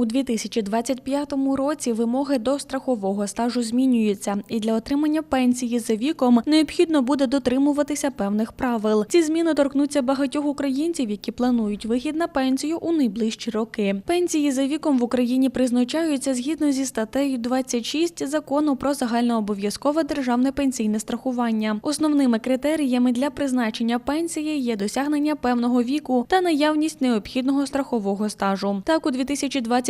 У 2025 році вимоги до страхового стажу змінюються, і для отримання пенсії за віком необхідно буде дотримуватися певних правил. Ці зміни торкнуться багатьох українців, які планують вихід на пенсію у найближчі роки. Пенсії за віком в Україні призначаються згідно зі статтею 26 закону про загальнообов'язкове державне пенсійне страхування. Основними критеріями для призначення пенсії є досягнення певного віку та наявність необхідного страхового стажу. Так, у 2025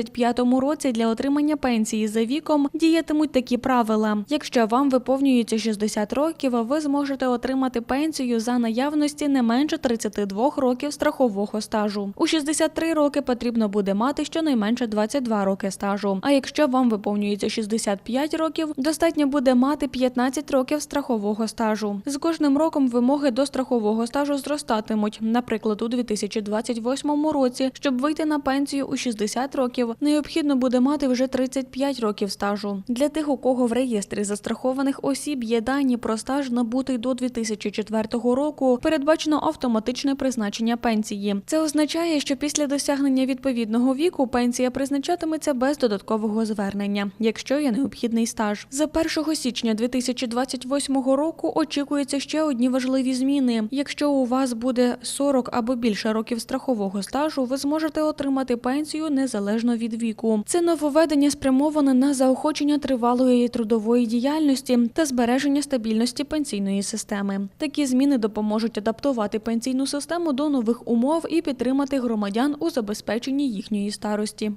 році для отримання пенсії за віком діятимуть такі правила. Якщо вам виповнюється 60 років, ви зможете отримати пенсію за наявності не менше 32 років страхового стажу. У 63 роки потрібно буде мати щонайменше 22 роки стажу. А якщо вам виповнюється 65 років, достатньо буде мати 15 років страхового стажу. З кожним роком вимоги до страхового стажу зростатимуть. Наприклад, у 2028 році, щоб вийти на пенсію у 60 років, необхідно буде мати вже 35 років стажу. Для тих, у кого в реєстрі застрахованих осіб є дані про стаж набутий до 2004 року, передбачено автоматичне призначення пенсії. Це означає, що після досягнення відповідного віку пенсія призначатиметься без додаткового звернення, якщо є необхідний стаж. За 1 січня 2028 року очікується ще одні важливі зміни. Якщо у вас буде 40 або більше років страхового стажу, ви зможете отримати пенсію незалежно від віку. Це нововведення спрямоване на заохочення тривалої трудової діяльності та збереження стабільності пенсійної системи. Такі зміни допоможуть адаптувати пенсійну систему до нових умов і підтримати громадян у забезпеченні їхньої старості.